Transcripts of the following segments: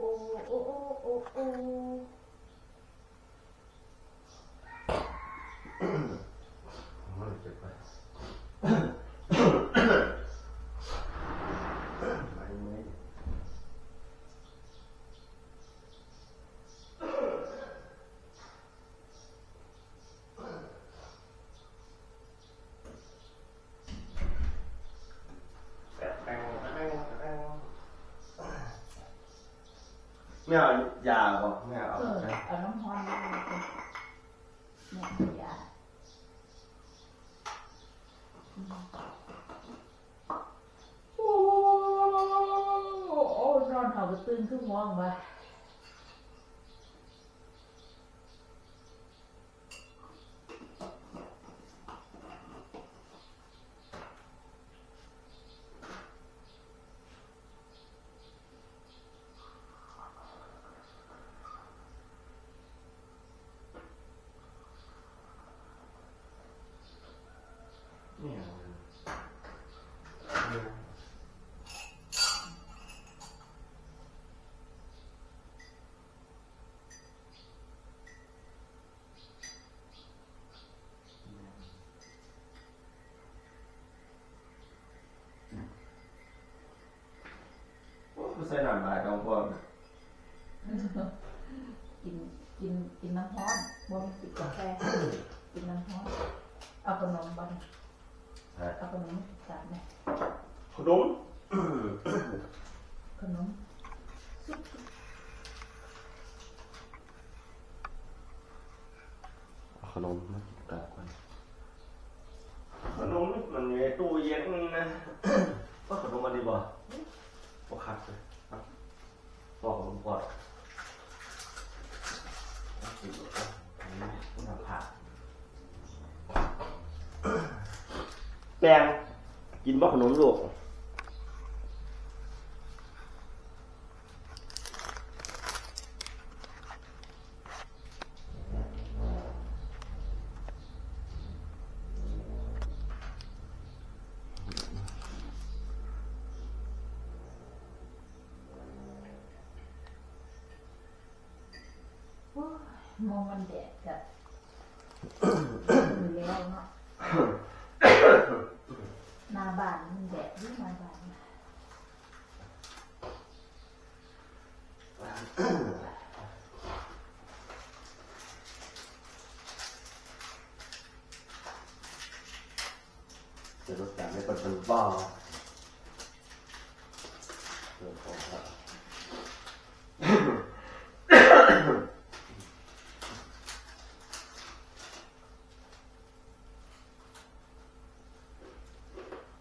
oh, oh, oh, oh, oh. oh. ไม่เอายาก่อนไม่เอาเออนะเอาน้ำพรมาเลยเนี่ยยาโอ้โอ้นอนเขาก็ตื่นขึ้นมองว่า ไม่เอาไม่เอา โอ้กูใส่หนังลายกองพวกกินกินกินน้ำร้อนบนกินกาแฟกินน้ำร้อนเอาขนมบ้างเอาขนมจัดไหมขนมขนมเอาขนมมากินกับกันขนมนี่มันอยู่ในตู้เย็นนะว่าขนมมันดีบ่บ่คักเลย ครับบอกขนมก่อนเอาสิเอาอันบอกแปงกินบ่ขนมลูก โอ้ย มองมันแดดกับอยู่แล้วเนาะหนาบานมันแดดที่หน้าบานจะรถแต่ไม่เป็นเป็นบ้าเรื่องของครับ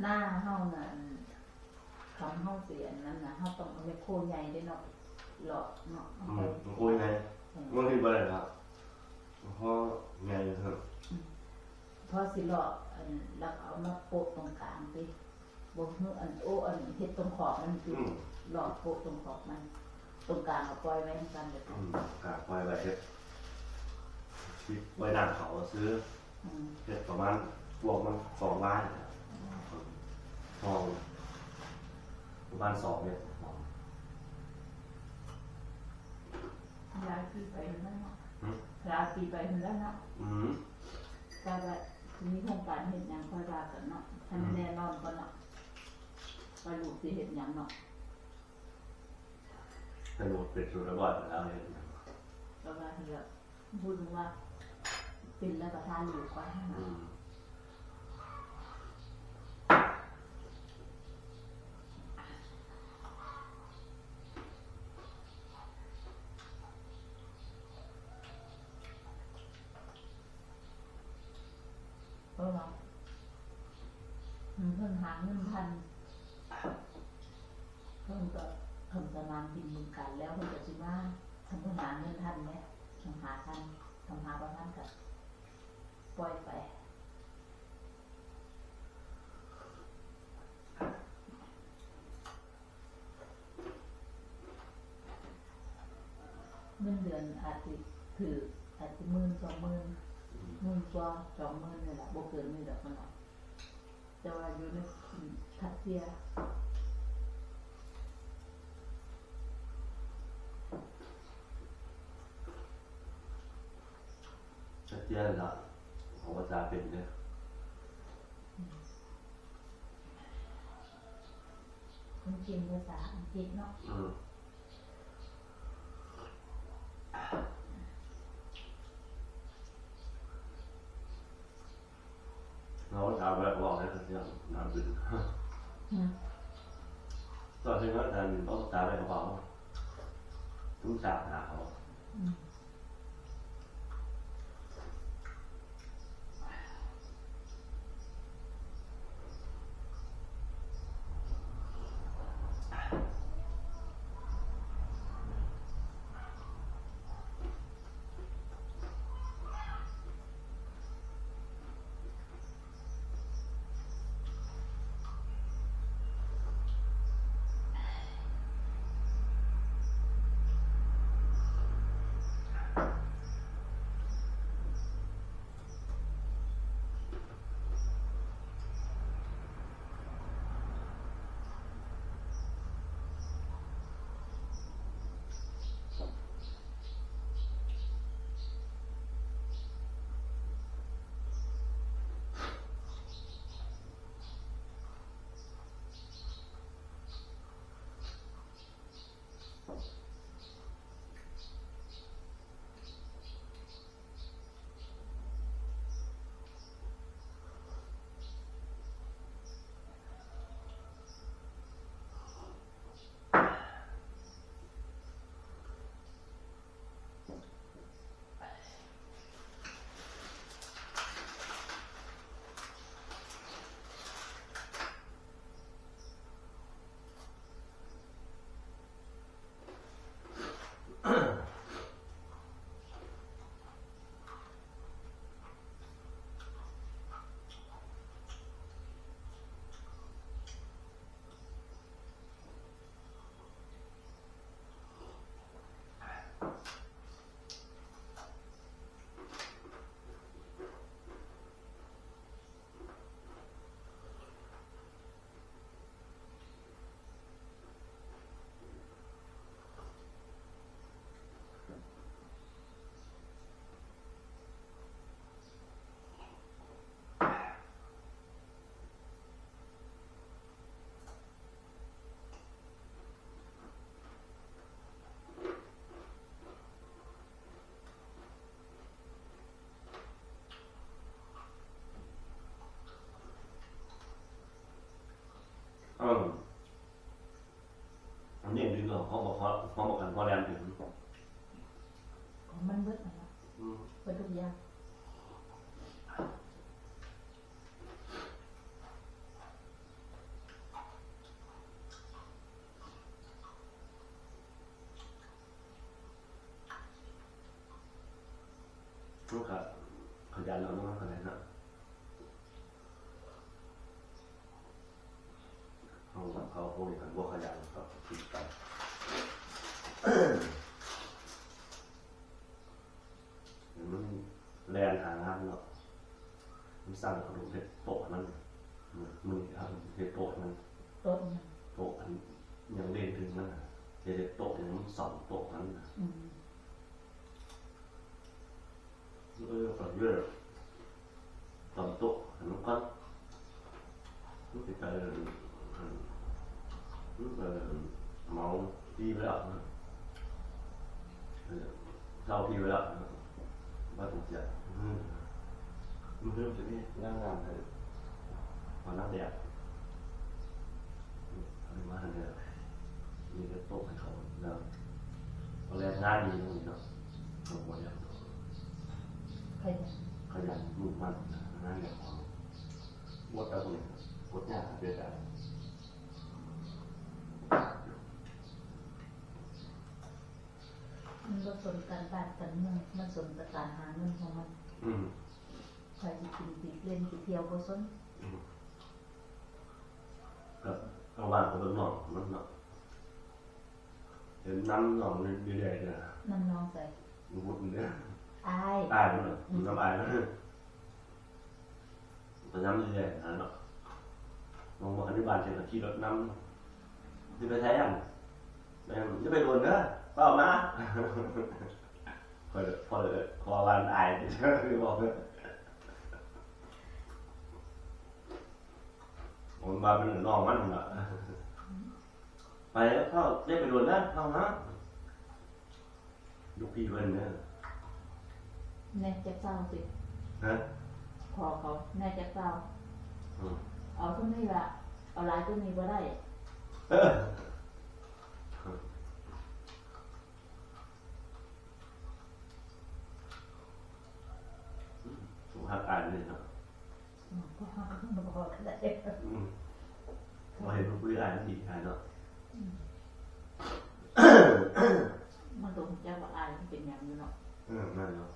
หน้าเฮานั่นคำเฮาเสียนั่นนะเฮาต้องเอาไปโคให ญ่ได้เนาะหลอกเนาะเอาอืไปมมันคุยไงมันคืออะไรครับเพราะไงครับพอสิหลอกอันแล้วเอามาโปะตรงกลางสิบ่ฮืออันโอ้อันเฮ็ดตรงขอบมันคืออืมหลอกโปะตรงขอบมัน ตรงกลางเอาปล่อยไว้ให้กันเดี๋ยวอืมกากไว้ไว้เฮ็ดที่ไว้หน้าเขาซื้ออืมเฮ็ดประมาณพวกมันสองล้านนะครับทองประมาณสองเนี่ยย้ายที่ไปนั่นเนาะอืมย้า ยที่ไปนั่นเนาะอืมแต่ว่าทีนี้โครงการเฮ็ดหยังค่อยว่ากันเนาะให้มันแน่นอนก่อนเนาะว่าลูกสิเฮ็ดหยังเนาะสนุกเป็นสุดระบอดแล้วเนี่ยก็ว่าเฮียพูดถึงว่าเป็นแล้วก็ทานอยู่ก่อนให้ อื เนาะ ม เพราะว่ามั นเพิ่นหาเงินทันเพิ่นก็ทำสนามบินบึงการแล้วเพิ่นก็สิว่าทำเพิ่นหาเงินทันไหมทำหาทันทำหาบ่ทันก็ปล่อยไปเงินเดือนอาจจะถืออาจจะมื่นสองมื่นมื่นกว่าสองมื่นนี่แหละบ่เกินนี่ดอกมันเนาะ แต่ว่าอยู่ในทักเทียชัดเจนละของภาษาเป็นเนี่ยคนเก่งภาษาอังกฤษเนาะ อืมเราถามแบบบอกให้เขาเสียงน้ำ ออกเขาบอกเขาเขาบอกกันพอแรงถึงของมันเบิดนั่นล่ะอืมเบิดทุกอย่างลูกค้าขยันเราต้องขยันนะเขาเขาพวกนี้กันพวกขยันก็ติดไป มันแรงหางานเนาะมันสร้างขนมเห็ดโตะมันมือทำเห็ดโตะมันโต๊ะมันโตะอันยังเล่นถึงมันน่ะเห็ดโตะอย่างมันสองโตะมันน่ะ อืม เออฝันเยอะตอนโตะอันนั้นก็รู้สึกเออรู้สึกเออเมาที่ไปแล้วนะเออเศร้าที่ไปแล้วนะบ้านผมเสียอืมมันเริ่มจะ นี่ย่างงานเลยมาหน้าแดดอืมอะไรมาเนี่ยมีกระโต๊ะให้เขาแล้วเอาแรงงานดีตรงนี้เนาะเอาหมดแล้วใครจะขยันมุ่งมั่นงานอย่างของหมดแล้วคนนี้กดยากเดือดดมันก็สนการบ้านการเมืองมันสนกับการหาเงินของมัน อืม ใครจะกินติดเล่นติดเที่ยวก็สนอืมกับเอาวางกับหนองมันเนาะเห็นน้ำหนองเรื่อยๆเนี่ยน้ำน้องใส่มันวุ้นเนี่ยอายอายมันเนาะน้ำอายมันแต่น้ำเรื่อยๆนะเนาะมองมาอนุบาลเจอขี่รถน้ำจะไปใช้ยังแม่จะไปโดนเนอะเปล่ามาพอเลยพอเลยพอวันอายจะคือบอกเลย ผมมาเป็นน้องมันเหรอไปแล้วเข้าเรียกไปด่วนนะเข้านะลูกพี่เพื่อนเนี่ยแน่จะเศร้าสิฮะพอเขาแน่จะเศร้าอืมเอาเท่านี้ละเอาหลายตัวนี้ก็ได้ เออ ได้อืมเราเห็นมันคุยอ่านดีอ่านเนาะมันตรงเจ้าว่าอายมันเป็นอย่างนี้เนาะเออนั่นเนาะ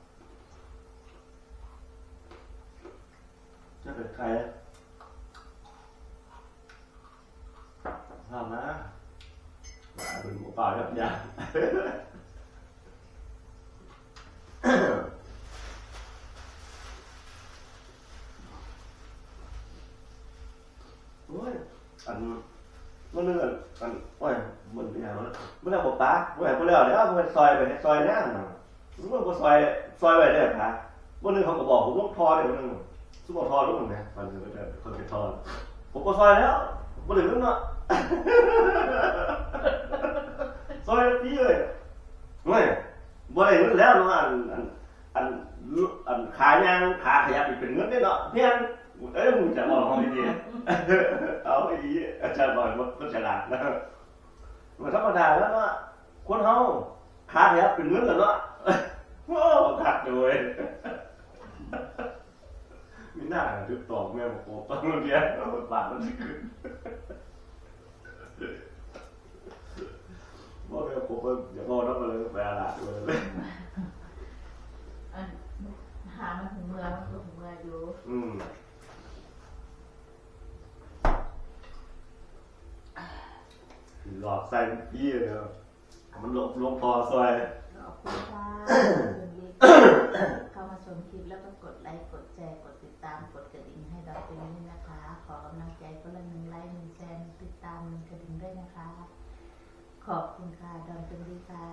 จะเป็นใครทำนะว่าเป็นหมูป่าครับยาโอ้ยอันมั นเลื่อนอันโอ้ยมันเป็นอย่างนั้นมันเอาป้าเมื่อไหร่เมื่อไหร่เดี๋ยวมันซอยไปซอยแน่นมันก็ซอยซอยไปได้ป้าวันนึงเขาก็บอกผมต้องทอเลยวันนึงซุปเปอร์ทอรู้มั้งเนี่ยวันนึงก็จะคนไปทอผมก็ซอยแล้ววันนึงนั่นเนาะซอยพี่เลยไม่บ่ได้เงินแล้วเนาะอันอันอันขายางขาขยับอีกเป็นเงินได้เนาะเพี้ยน เอ้ยมึงจะบอกเขาดีๆเอาไอ้ยี่อาจารย์บอกว่าคนฉลาดนะมันธรรมดาแล้วเนาะคนเฮาขาขยับเป็นเงินแล้วเนาะโอ้ขัดด้วยมีหน้าทึบตอกแม่บอกโอ้ตอนเรียนบาทมันสิขึ้นบอกเลยผมว่าอย่าโง่นะมาเลยไปอาลาดเลยอันหามันถึงเมื่อมันก็ถึงเมื่ออยู่ อืม หลอกใส่พี่เลยมันลงลงพอซอย ขอบคุณค่ะคุณวิทย์เข้ามาชมคลิปแล้วก็กดไลค์ กดแชร์ กดติดตาม กดกระดิ่งให้เราเป็นนี้นะคะ ขอกำลังใจก็ละหนึ่งไลค์หนึ่งแชร์หนึ่งติดตามหนึ่งกระดิ่งด้วยนะคะ ขอบคุณค่ะดอนเป็นดีค่ะ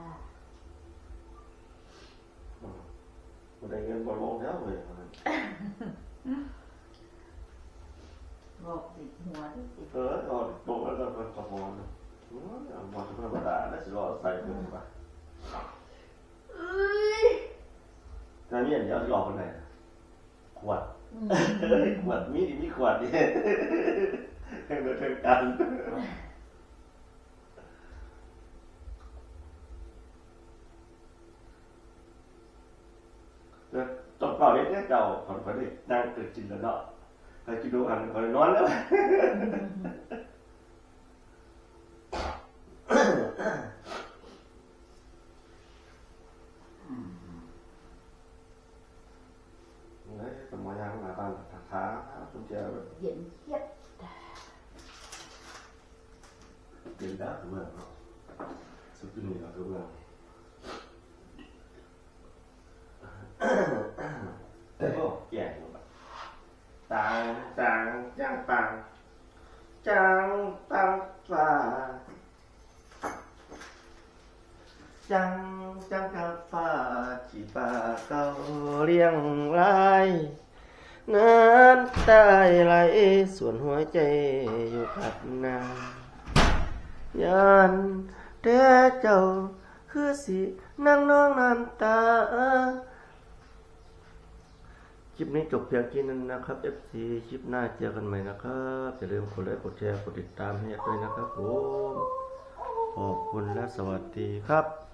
มันได้เงินบอลลงแล้วเลยบอกติดหัวที่ติดเออเอาตกแล้วก็เป็นกระบอกนะอื มเอาบอลธรรมดาแล้วสิรอใส่เพิ่มไปเอ้ยแต่เนี่ยเดี๋ยวหลอกคนไหนขวดขวดมีดมีขวดนี่เพิ่งเพิ่งกันต้องเป่าเล็กนี่ยเก่าขอนขอนนี่นั่งเกิดจินแล้วเนาะไปกินดูอันขอนนอนแล้ว เฮ้ยเป็นมอยางมาบ้านทาขาจุ๊บ เจ้าเย็นเทียบเดินได้ทุกเมื่อเนาะสุดที่นี่เราทุกเมื่อโน้ำตาไหลส่วนหัวใจอยู่กับนายันแต่เจ้าคือสินั่งน้องน้ำตาคลิปนี้จบเพียงแค่นั้นนะครับ FC คลิปหน้าเจอกันใหม่นะครับอย่าลืมกดไลค์กดแชร์กดติดตามให้ด้วยนะครับผมขอบคุณและสวัสดีครับ